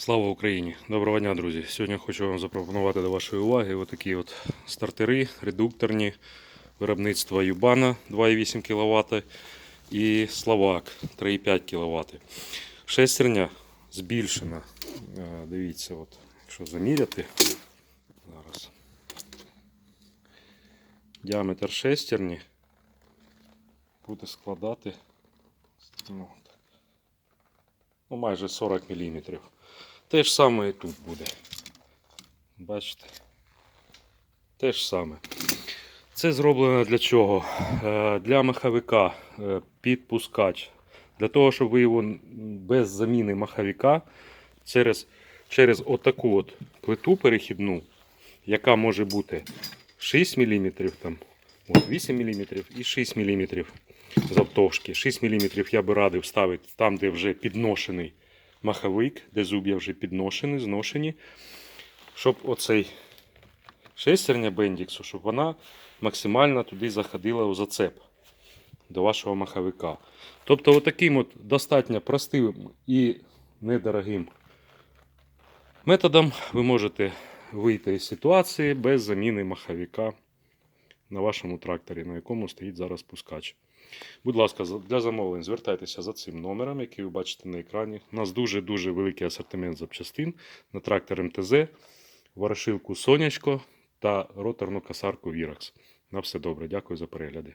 Слава Україні! Доброго дня, друзі! Сьогодні хочу вам запропонувати до вашої уваги отакі от стартери редукторні виробництва Юбана 2,8 кВт і Словак 3,5 кВт. Шестерня збільшена. Е, Дивіться, от, якщо заміряти зараз. Діаметр шестерні буде складати ну, так, ну, майже 40 мм. Те ж саме і тут буде. Бачите? Те ж саме. Це зроблено для чого? Е, Для маховика е, підпускач. Для того, щоб ви його без заміни маховика через, через отаку от плиту перехідну, яка може бути 6 мм, там, от 8 мм і 6 мм завтовшки. 6 мм я би радив ставити там, де вже підношений маховик, де зуб'я вже підношені, зношені, щоб оцей шестерня бендіксу, щоб вона максимально туди заходила у зацеп до вашого маховика. Тобто, отаким от достатньо простим і недорогим методом ви можете вийти із ситуації без заміни маховика на вашому тракторі, на якому стоїть зараз пускач. Будь ласка, для замовлень звертайтеся за цим номером, який ви бачите на екрані. У нас дуже-дуже великий асортимент запчастин на трактор МТЗ, ворошилку Сонячко та роторну касарку Віракс. На все добре, дякую за перегляди.